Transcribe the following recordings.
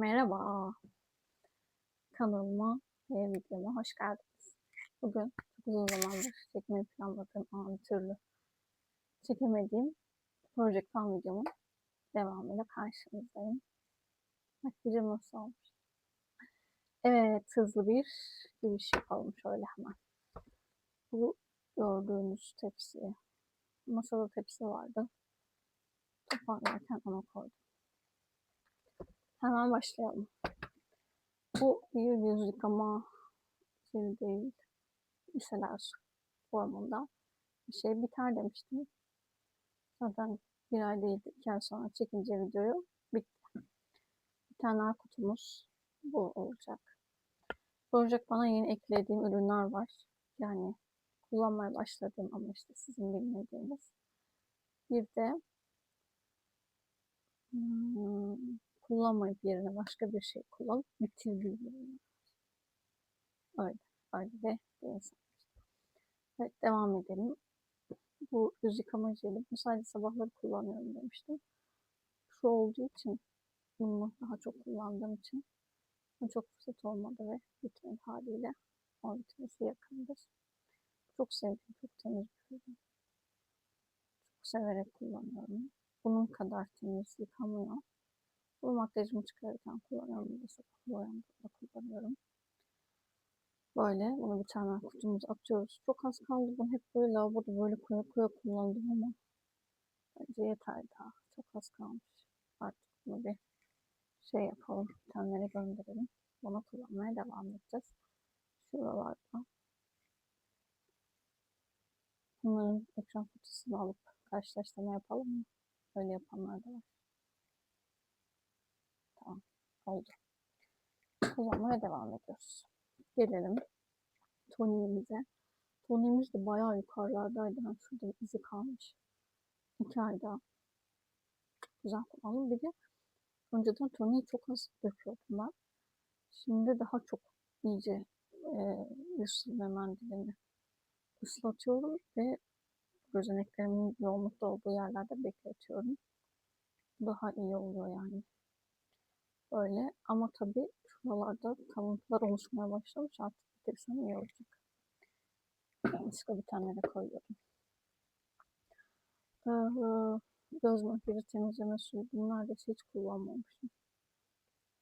Merhaba, kanalıma ve videoma hoş geldiniz. Bugün çok uzun zamandır çekmeyi planladığım bir türlü çekemediğim Project Fan videomun devamıyla karşınızdayım. Makyajım nasıl olmuş? Evet, hızlı bir giriş yapalım şöyle hemen. Bu gördüğünüz tepsiye, masada tepsi vardı. Toparlarken ona koydum. Hemen başlayalım. Bu bir yüz yıkama jeli değil. Miseler formunda bir şey biter demiştim. Zaten bir ay değil, iki ay sonra çekince videoyu bitti. Bir tane kutumuz bu olacak. Olacak bana yeni eklediğim ürünler var. Yani kullanmaya başladığım ama işte sizin bilmediğiniz. Bir de hmm, kullanmayıp yerine başka bir şey kullanıp bitirdiğim ürünler. Öyle. Öyle de. Evet devam edelim. Bu yüz yıkama jeli. Bu sadece sabahları kullanıyorum demiştim. Şu olduğu için bunu daha çok kullandığım için çok fırsat olmadı ve bitmedi haliyle. O bitmesi yakındır. Çok sevdim. Çok temiz bir ürün. Çok severek kullanıyorum. Bunun kadar temiz yıkamıyor. Bu makyajımı çıkarırken kullanıyorum. Sabah boyamda kullanıyorum. Böyle bunu bir tane kutumuza atıyoruz. Çok az kaldı. Bunu hep böyle lavaboda böyle koya koya kullandım ama bence yeter daha. Çok az kalmış. Artık bunu bir şey yapalım. Bitenlere gönderelim. Bunu kullanmaya devam edeceğiz. Şuralarda. Bunların ekran fotosunu alıp karşılaştırma yapalım mı? Öyle yapanlar da var. Oldu. Kullanmaya devam ediyoruz. Gelelim toniğimize. Toniğimiz de bayağı yukarılardaydı. Yani şurada izi kalmış. İki ayda güzel kullandım. Bir de önceden toniği çok az döküyordum ben. Şimdi daha çok iyice e, silme mendilini ıslatıyorum ve gözeneklerimin yoğunlukta olduğu yerlerde bekletiyorum. Daha iyi oluyor yani. Böyle ama tabii şuralarda kalıntılar oluşmaya başlamış artık bitirsem iyi olacak. Başka bir tane de koyuyorum. Ee, göz makyajı temizleme suyu bunlar da hiç kullanmamışım.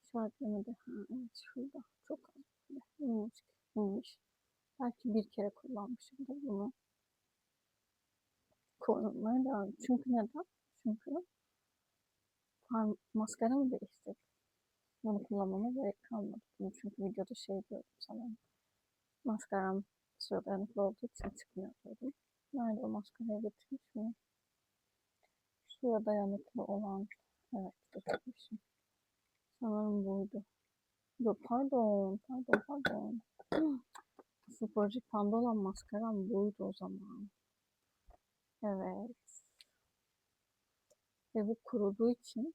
İşaretlemede ha, evet şurada çok az minicik inmiş. Belki bir kere kullanmışımdır bunu. Kullanmaya devam Çünkü neden? Çünkü maskaramı değiştirdim. Bunu kullanmama gerek kalmadı. Çünkü videoda şey diyordum sanırım. Maskaram suya dayanıklı olduğu için çıkmıyor diyordum. Nerede o maskarayı getirmiş mi? Suya dayanıklı olan, evet getirmişim. Sanırım buydu. Yok pardon, pardon, pardon. Asıl Project Panda olan maskaram buydu o zaman. Evet. Ve bu kuruduğu için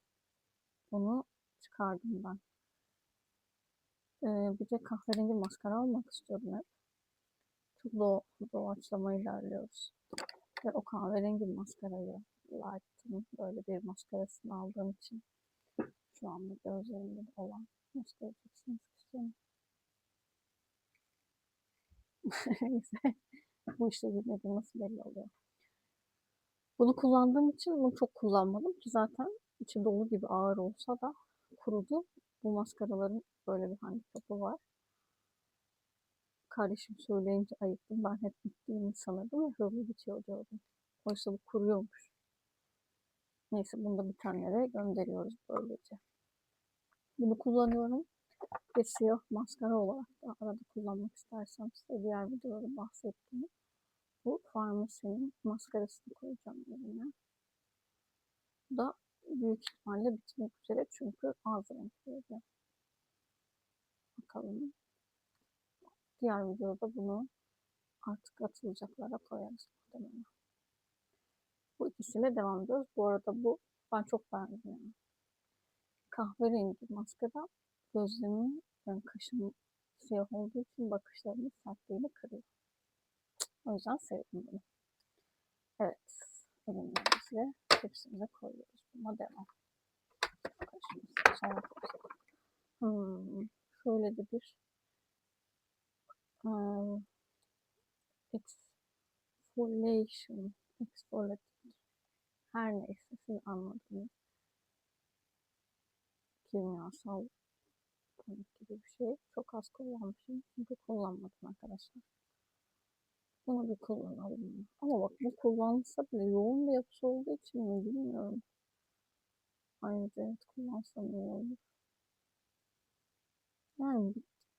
bunu çıkardım ben. Ee, bir de kahverengi maskara almak istiyordum hep. Çok doğ doğaçlama ilerliyoruz. Ve o kahverengi maskarayı Light'ın böyle bir maskarasını aldığım için şu anda gözlerimde olan kızım. Neyse. Bu işte bilmediğim nasıl belli oluyor. Bunu kullandığım için bunu çok kullanmadım ki zaten içi dolu gibi ağır olsa da kurudu. Bu maskaraların böyle bir handikapı var. Kardeşim söyleyince ayıktım. Ben hep bittiğini sanırdım ve hızlı bitiyor diyordum. Oysa bu kuruyormuş. Neyse bunu da bitenlere gönderiyoruz böylece. Bunu kullanıyorum. Ve siyah maskara olarak da arada kullanmak istersem size diğer videoda bahsettiğim bu Farmacy'nin maskarasını koyacağım yerine. Bu da büyük ihtimalle bitmek üzere çünkü az renkliydi. Bakalım. Diğer videoda bunu artık atılacaklara koyarız muhtemelen. Bu ikisiyle devam ediyoruz. Bu arada bu ben çok beğendim yani. Kahverengi maskara gözlerimin yani kaşım siyah olduğu için bakışlarımın sertliğini kırıyor. O yüzden sevdim bunu. Evet. Elimizle tepsimize koyuyoruz. Buna devam. Kaşımızı sonra koyalım. bir eee, exfoliation, exfoliating her neyse siz anladınız. Kimyasal gibi bir şey. Çok az kullanmışım çünkü kullanmadım arkadaşlar. Bunu bir kullanalım. Ama bak bu kullanılsa bile yoğun bir yapısı olduğu için mi bilmiyorum. Ayrıca evet kullansam iyi olur. Yani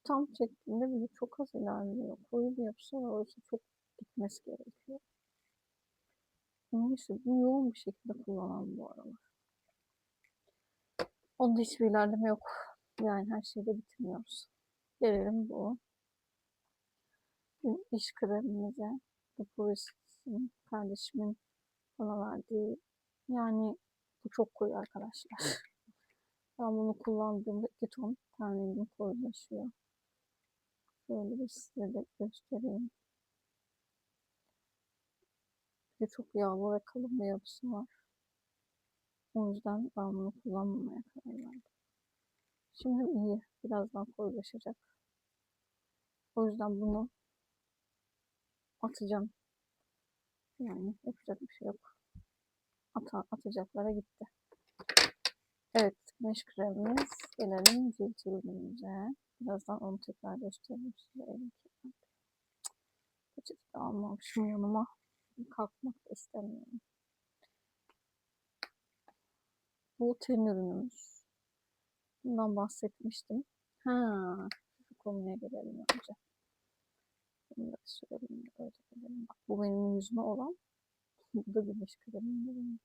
tam çektiğinde bile çok az ilerliyor. Koyu bir yapısı var. Oysa çok gitmesi gerekiyor. Neyse bu yoğun bir şekilde kullanalım bu aralar. Onda hiçbir ilerleme yok. Yani her şeyde bitirmiyoruz. Gelelim bu iş kremimize. Bu Puris'in kardeşimin bana verdiği. Yani bu çok koyu arkadaşlar. Ben bunu kullandığımda iki ton rengim koyulaşıyor. Şöyle bir size de göstereyim. Bir de çok yağlı ve kalın bir yapısı var. O yüzden ben bunu kullanmamaya karar verdim. Şimdi iyi. Birazdan koyulaşacak. O yüzden bunu atacağım. Yani yapacak bir şey yok. Ata, atacaklara gitti. Evet, güneş kremimiz. Gelelim cilt ürünümüze. Birazdan onu tekrar göstereyim size. Peçete de almamışım yanıma. Kalkmak istemiyorum. Bu ten ürünümüz. Bundan bahsetmiştim. Ha, şu konuya gelelim önce. Da sürelim. Öyle edelim. Bak, bu benim yüzüme olan. Bu da güneş kremim benim.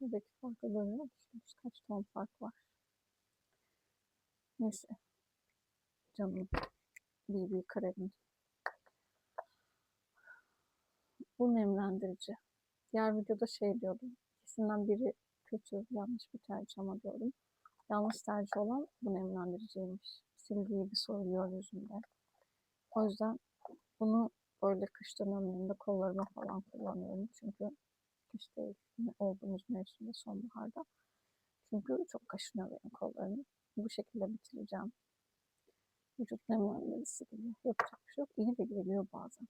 Buradaki farkı görüyor musunuz? Kaç ton fark var. Neyse. Canım. BB kremim. Bu nemlendirici. Diğer videoda şey diyordum. İkisinden biri kötü, yanlış bir tercih ama diyordum. Yanlış tercih olan bu nemlendiriciymiş. Silgi gibi soyuluyor yüzümde. O yüzden bunu böyle kış dönemlerinde kollarıma falan kullanıyorum. Çünkü kış değil, olduğumuz mevsimde sonbaharda. Çünkü çok kaşınıyor benim kollarım. Bu şekilde bitireceğim. Vücut nemlendiricisi gibi yapacak bir şey yok. İyi de geliyor bazen.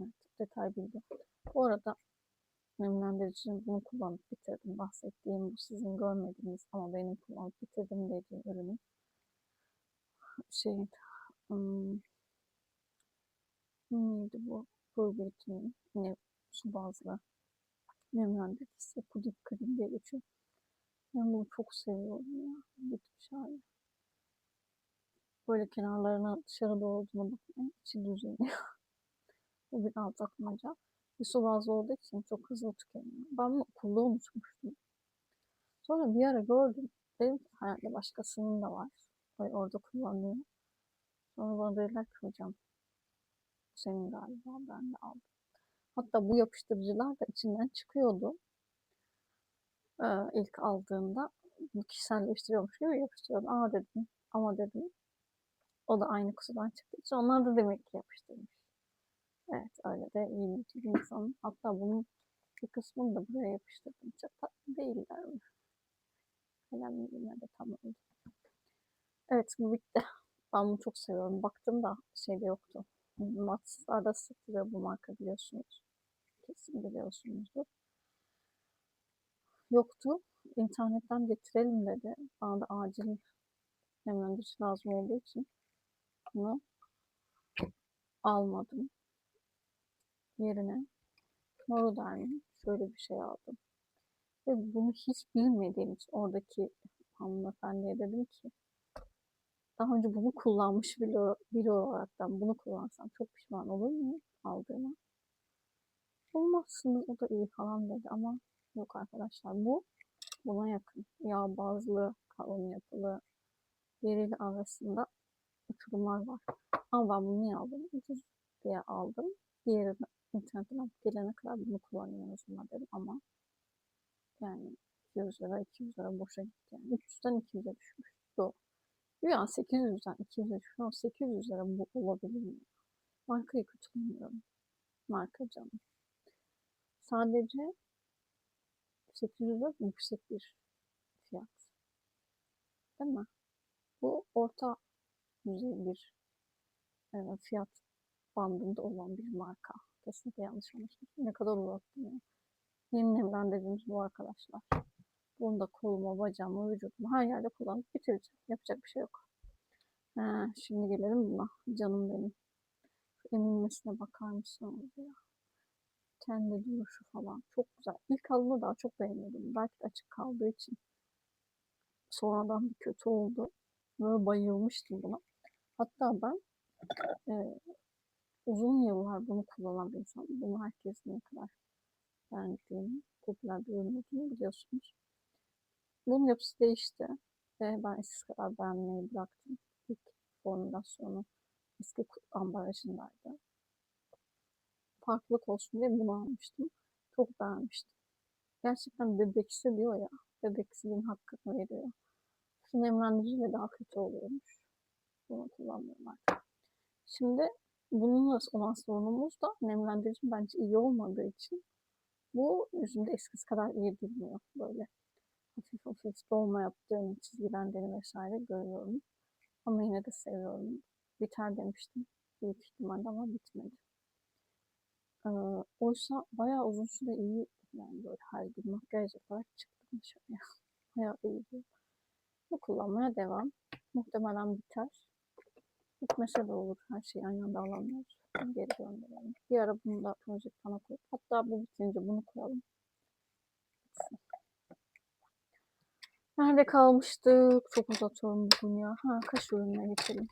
Evet, detay bilgi. Bu arada nemlendiricinin bunu kullanıp bitirdim. Bahsettiğim bu sizin görmediğiniz ama benim kullanıp bitirdim dediğim ürünün şey hmm, neydi bu? Purgatory'nin yine su bazlı nemlendiricisi. Pudip krem diye geçiyor. Ben bunu çok seviyorum ya. Bitmiş hali. Böyle kenarlarına dışarı olduğuna bakmayın. içi düzeliyor. bu bir aldatmaca. Bir su bazlı olduğu için çok hızlı tükeniyor. Ben bunu okulda unutmuştum. Sonra bir ara gördüm. Dedim herhalde başkasının da var. Böyle orada kullanıyor. Sonra bana dediler ki hocam senin galiba ben de aldım. Hatta bu yapıştırıcılar da içinden çıkıyordu. Ee, ilk aldığımda bu kişiselleştiriyormuş gibi yapıştırıyordum. Aa dedim ama dedim o da aynı kutudan çıktığı için onlar da demek ki yapıştırmış. Evet öyle de niyetli bir insanım. Hatta bunun bir kısmını da buraya yapıştırdım. Çok tatlı değiller mi? Kalem yine de tam oldu. Evet bu bitti. Ben bunu çok seviyorum. Baktım da şeyde yoktu. Matslarda satılıyor bu marka biliyorsunuz. Kesin biliyorsunuzdur. Yoktu. İnternetten getirelim dedi. Bana da acil nemlendirici lazım olduğu için bunu almadım. Yerine Noroderm'in şöyle bir şey aldım. Ve bunu hiç bilmediğim için oradaki hanımefendiye dedim ki daha önce bunu kullanmış biri, biri olaraktan bunu kullansam çok pişman olur muyum aldığıma? Olmazsınız o da iyi falan dedi ama yok arkadaşlar bu buna yakın. Yağ bazlı, kalın yapılı, yeriyle arasında uçurumlar var. Ama ben bunu niye aldım? Ucuz diye aldım. Diğerini internetten gelene kadar bunu kullanıyorum zaman dedim ama yani 200 lira 200 lira boşa gitti yani. 300'den 200'e düşmüş. Doğru. Yani 800'den 200'e düşmüş. 800 lira bu olabilir mi? Markayı kötülemiyorum. Marka canım. Sadece 800 lira yüksek bir fiyat. Değil mi? Bu orta düzey bir e, fiyat bandında olan bir marka. Kesinlikle yanlış anlaşılmasın. Ne kadar uzattım ya. Yeni nemlendiricimiz bu arkadaşlar. Bunu da koluma, bacağıma, vücuduma her yerde kullanıp bitireceğim. Yapacak bir şey yok. Ha, şimdi gelelim buna. Canım benim. Şu emilmesine bakar mısınız ya? Kendi duruşu falan. Çok güzel. İlk aldığımda daha çok beğeniyordum. Belki de açık kaldığı için. Sonradan bir kötü oldu. Böyle bayılmıştım buna. Hatta ben e, uzun yıllar bunu kullanan bir insan. Bunu herkes ne kadar beğendiğini, popüler bir ürün olduğunu biliyorsunuz. Bunun yapısı değişti ve ben eskisi kadar beğenmeyi bıraktım. İlk formülasyonu eski ambalajındaydı. Farklılık olsun diye bunu almıştım. Çok beğenmiştim. Gerçekten bebeksi diyor ya. Bebeksiliğin hakkını veriyor. Nemlendiriciyle daha kötü oluyormuş. Bunu kullanmıyorum artık. Şimdi bununla olan sorunumuz da nemlendirici bence iyi olmadığı için bu yüzümde eskisi kadar iyi durmuyor. Böyle hafif hafif dolma yaptığım çizgilendiğini vesaire görüyorum. Ama yine de seviyorum. Biter demiştim. Büyük ihtimalle ama bitmedi. Ee, oysa bayağı uzun süre iyi yani böyle her gün makyaj yaparak çıktım dışarıya. bayağı iyiydi. Bu kullanmaya devam. Muhtemelen biter. Bitmese de olur. Her şeyi aynı anda alamıyoruz. Geri gönderelim. Bir ara bunu da projektana koyup hatta bu bitince bunu koyalım. Nerede kalmıştık? Çok uzatıyorum bugün ya. Ha, kaş ürününe geçelim.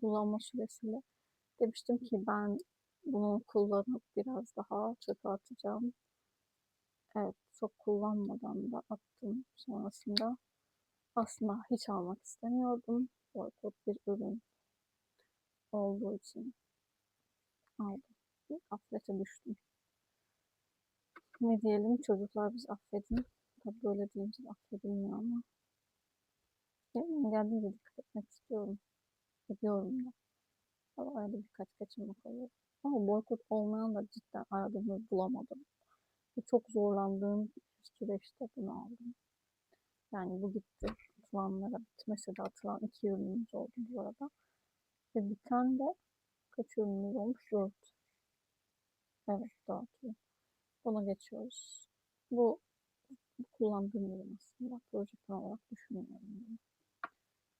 Kullanma süresiyle. Demiştim ki ben bunu kullanıp biraz daha çöpe atacağım. Evet, çok kullanmadan da attım. Sonrasında aslında hiç almak istemiyordum. Boykot bir ürün olduğu için aldım. Bir affete düştüm. Ne diyelim çocuklar biz affedin. Tabii böyle deyince affedilmiyor ama elimden geldiğince dikkat etmek istiyorum. Ediyorum da. Ama arada birkaç kaçırmak oluyor. Ama boykot olmayan da cidden aradığımı bulamadım. Ve çok zorlandığım süreçte bunu aldım. Yani bu gitti. Atılanlara bitmese de atılan iki ürünümüz oldu bu arada. Ve biten de kaç ürünümüz olmuş? Dört. Evet dört. Buna geçiyoruz. Bu kullandığım ürün aslında. Projektör olarak düşünüyorum. Yani.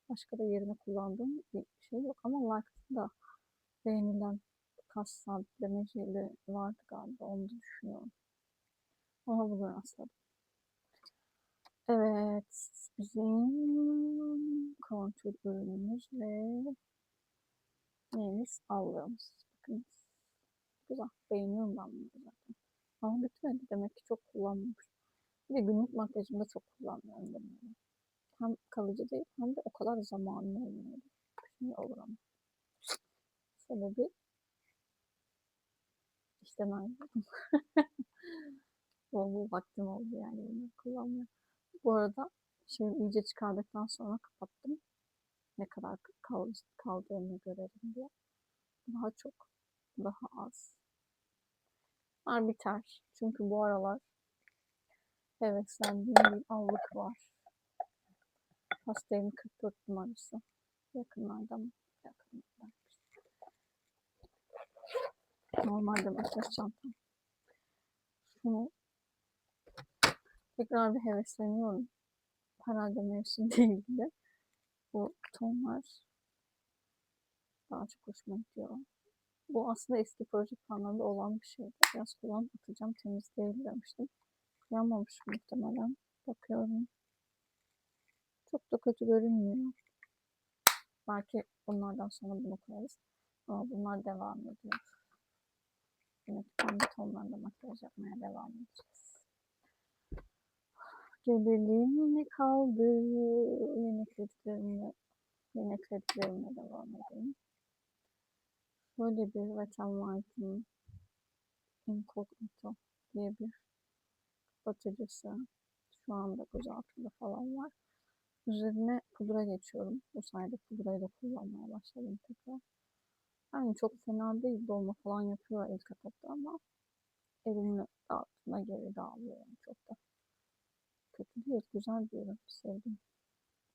Başka da yerine kullandığım bir şey yok ama Like'da da beğenilen kas sabitleme jeli vardı galiba. Onu da düşünüyorum. Ama bugün rastladım. Evet. Bizim kontrol ürünümüz ve neyimiz? Allığımız. Bakın. Güzel. Beğeniyorum ben bunu zaten. Ama bitmedi. Demek ki çok kullanmamış. Bir de günlük makyajımda çok kullanmıyorum bunları. Hem kalıcı değil hem de o kadar zamanlı olmuyor. Şimdi olur ama. Sebebi işten ayrıldım. bol vaktim oldu yani bunu kullanmaya. Bu arada şey iyice çıkardıktan sonra kapattım. Ne kadar kal kaldığını görelim diye. Daha çok, daha az. Bunlar biter. Çünkü bu aralar heveslendiğim bir allık var. Hastayım 44 numarası. Yakınlarda mı? Yakınlarda. Normalde makyaj çantam. Şunu tekrar bir hevesleniyorum. Herhalde mevsim değildi. Bu tonlar daha çok hoşuma gidiyor. Bu aslında eski proje planlarında olan bir şeydi. Biraz kullan atacağım temiz değil demiştim. Kıyamamış muhtemelen. Bakıyorum. Çok da kötü görünmüyor. Belki bunlardan sonra bunu koyarız. Ama bunlar devam ediyor. Yine kendi tonlarında makyaj yapmaya devam edeceğiz. Gelelim ne kaldı? Yeni eklediklerimle, yeni eklediklerimle devam edelim. Böyle bir Wet n Wild'ın Incognito diye bir kapatıcısı. Şu anda göz altında falan var. Üzerine pudra geçiyorum. Bu sayede pudrayı da kullanmaya başladım tekrar. Yani çok fena değil. Dolma falan yapıyor ilk etapta ama elimin altına geri dağılıyor. Çok da kötü değil. Güzel bir ürün. Sevdim.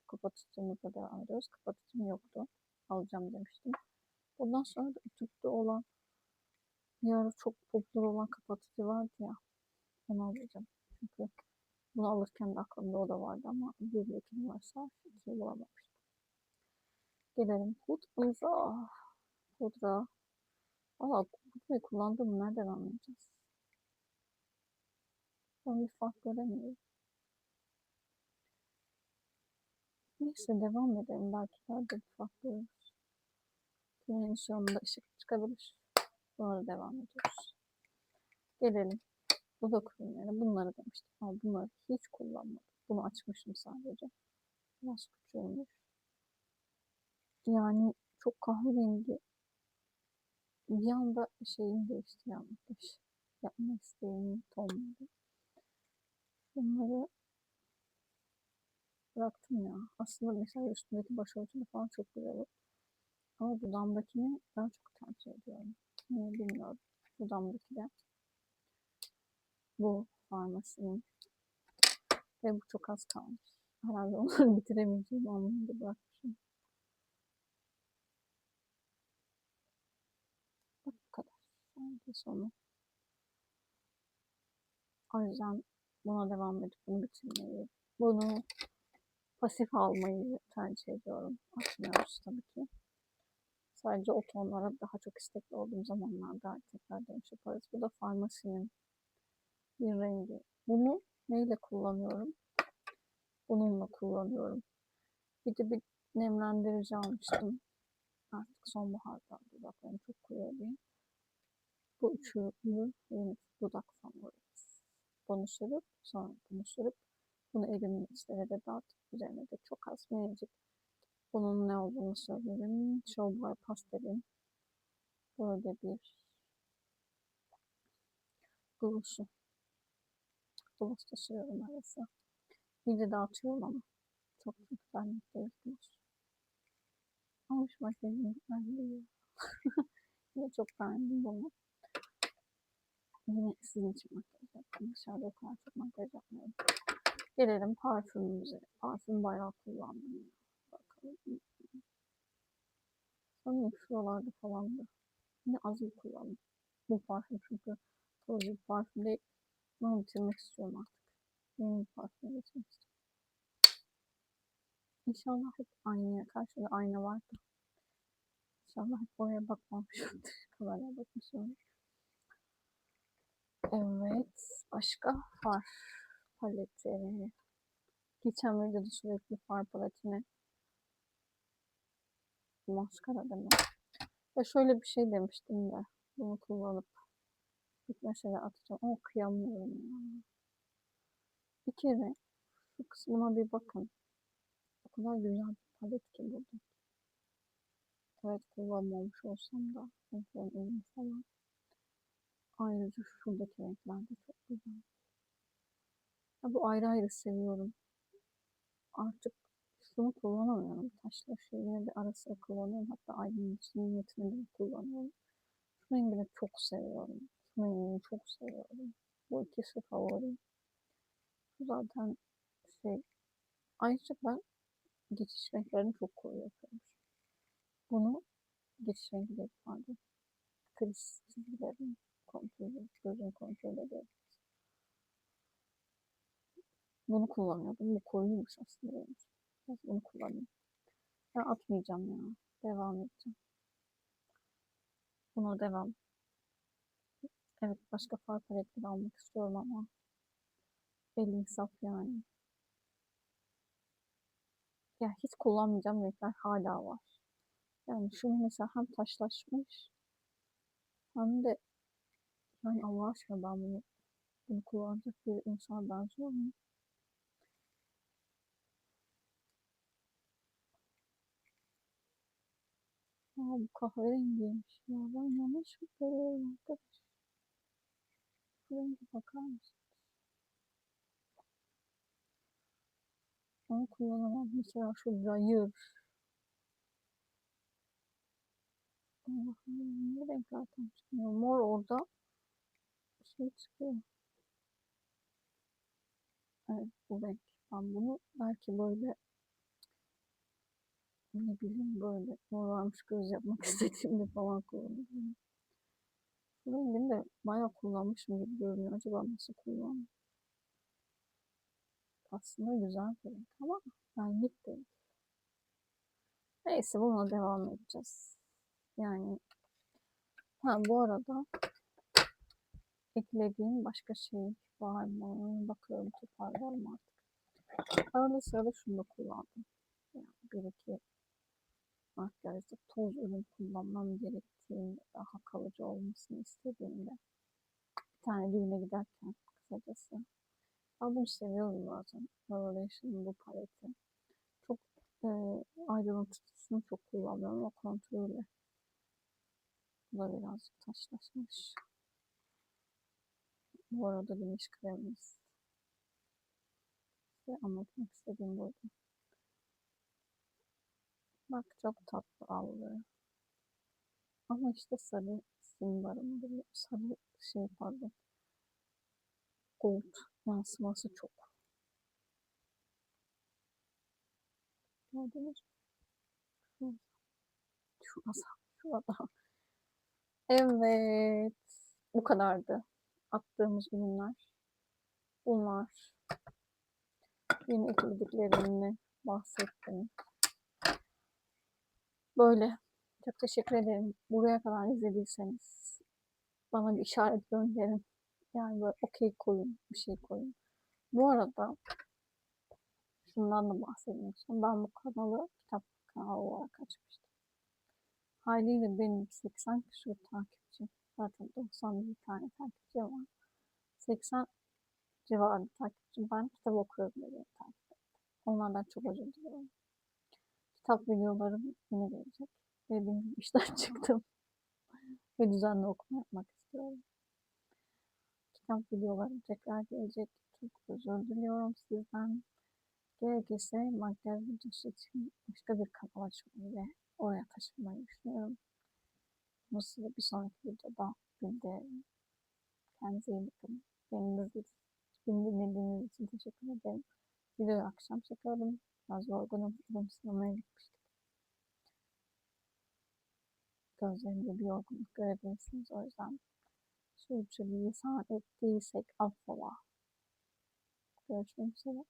kapatıcımızla devam ediyoruz. Kapatıcım yoktu. Alacağım demiştim. Ondan sonra da ütüklü olan bir ara çok popüler olan kapatıcı vardı ya. Onu alacağım. Çünkü bunu alırken de aklımda o da vardı ama bir ile iki varsa ikiyi bulamamıştım. Gelelim pudra. Pudra. Valla pudrayı kullandığımı nereden anlayacağız? Ben bir fark göremiyorum. Neyse devam edelim. Belki daha da bir fark görürüz. Güneşin sonunda ışık çıkabilir. Sonra devam ediyoruz. Gelelim. Dudak ürünleri. Bunları demiştim. Ama bunları hiç kullanmadım. Bunu açmışım sadece. Biraz küçülmüş. Yani çok kahverengi. Bir anda şeyim değişti yani. Yapma isteğim tonladı. Bunları bıraktım ya. Aslında mesela üstündeki başörtülü falan çok güzel. Ama dudağımdakini ben çok tercih ediyorum. Niye bilmiyorum. Dudağımdaki de bu farmasinin ve bu çok az kalmış. Herhalde onları bitiremeyeceğim anlamında bırakmışım. Bu kadar. Sadece sonu. O yüzden buna devam edip bunu bitirmeyi, bunu pasif almayı tercih ediyorum. Açmıyoruz tabii ki. Sadece o tonlara daha çok istekli olduğum zamanlarda tekrar dönüş yaparız. Bu da farmasinin bir rengi. Bunu neyle kullanıyorum? Bununla kullanıyorum. Bir de bir nemlendirici almıştım. Artık sonbaharda dudaklarım çok kuruyor diye. Bu üçü yeni dudak favorimiz. Bunu sürüp sonra bunu sürüp bunu elimin içlere de dağıtıp üzerine de çok az minicik bunun ne olduğunu söylerim. Showboy pastelin böyle bir gloss'u. Da sürüyorum arası. İyice dağıtıyorum ama çok güzel gloss. Ama şu makyajım güzel Yine çok beğendim bunu. Yine sizin için makyaj yaptım. Dışarıda o kadar çok makyaj yapmıyorum. Gelelim parfümümüze. Parfüm bayağı kullandım. Bakalım. Sanırım şuralarda falan da. Yine az bir kullandım. Bu parfüm çünkü toz bir parfüm değil. Bunu bitirmek istiyorum artık. Yeni bir parfüme geçmek istiyorum. İnşallah hep aynaya, karşıda ayna var da. İnşallah hep oraya bakmamışımdır. Kameraya bakmışımdır. Evet. Başka far paleti. Geçen videoda sürekli far paletini maskara deme. Ya şöyle bir şey demiştim de bunu kullanıp ilk mesela atacağım ama kıyamıyorum ya. Bir kere şu kısmına bir bakın. O kadar güzel bir palet ki burada. Evet kullanmamış olsam da renklerin uyumu falan. Ayrıca şuradaki renkler de çok güzel. Ya bu ayrı ayrı seviyorum. Artık şunu kullanamıyorum. Taşla şey yine de ara sıra kullanıyorum. Hatta aydınlatıcı niyetinde de kullanıyorum. Şu rengini çok seviyorum. Rengini çok seviyorum. Bu ikisi favorim. Şu zaten şey ayrıca ben geçiş renklerini çok koyu yapıyorum. Bunu geçiş rengi değil pardon. Kriz çizgilerini kontrol, gözün kontrol ediyorum. Bunu kullanıyordum. Bu koyuymuş aslında benim için. Bunu kullanayım. Ben atmayacağım ya. Devam edeceğim. Buna devam. Evet başka far paletleri almak istiyorum ama elim saf yani. Ya hiç kullanmayacağım renkler hala var. Yani şunu mesela hem taşlaşmış hem de yani Allah aşkına ben bunu bunu kullanacak bir insan benziyor muyum? Aa, bu kahverengiymiş ya. Ben yanlış mı görüyorum arkadaş? Şu renge bakar mısın? Onu kullanamam. Mesela şu rayır. Allah'ım ne renkler tam çıkmıyor. Mor orada şey çıkıyor. Evet bu renk. Ben bunu belki böyle ne bileyim böyle morarmış göz yapmak istediğimde falan kullanıyorum. Rengini de bayağı kullanmışım gibi görünüyor. Acaba nasıl kullandım? Aslında güzel bir renk ama benlik değil. Neyse bununla devam edeceğiz. Yani ha bu arada eklediğim başka şey var mı? Bakıyorum toparlayalım artık. Arada sırada şunu da kullandım. Yani bir iki makyajda toz ürün kullanmam gerektiğinde daha kalıcı olmasını istediğimde bir tane düğüne giderken kısacası ben bunu seviyorum zaten. Revelation'ın bu paleti. Çok e, aydınlatıcısını çok kullanıyorum o kontrolü. Bu da birazcık taşlaşmış. Bu arada güneş kremimiz. Size anlatmak istediğim buydu. Bak çok tatlı aldı. Ama işte sarı sim barındırıyor. Sarı şey pardon. Gold yansıması çok. Gördünüz mü? Şurada. Şurada. Evet. Bu kadardı. Attığımız ürünler. Bunlar. Yeni eklediklerimle bahsettim. Böyle. Çok teşekkür ederim. Buraya kadar izlediyseniz bana bir işaret gönderin. Yani böyle okey koyun, bir şey koyun. Bu arada şundan da bahsedeyim. Ben bu kanalı kitap kanalı olarak açmıştım. Haliyle benim 80 küsur takipçim. Zaten 91 tane takipçim var. 80 civarında takipçim. Ben kitap okuyorum diye takip. Onlardan çok özür diliyorum. Kitap videolarım yine gelecek. Dediğim gibi işten çıktım. Ve düzenli okuma yapmak istiyorum. Kitap videolarım tekrar gelecek. Çok özür diliyorum sizden. Gerekirse makyaj videosu için başka bir kanal açmayı ve oraya taşınmayı düşünüyorum. Bunu size bir sonraki videoda bildiririm. Kendinize iyi bakın. Beni, dinlediğiniz için teşekkür ederim. Videoyu akşam çekiyorum. Biraz yorgunum. Bugün sinemaya gitmiştik. Gözlerimde bir yorgunluk görebilirsiniz. O yüzden sürçülisan ettiysek affola. Görüşmek üzere.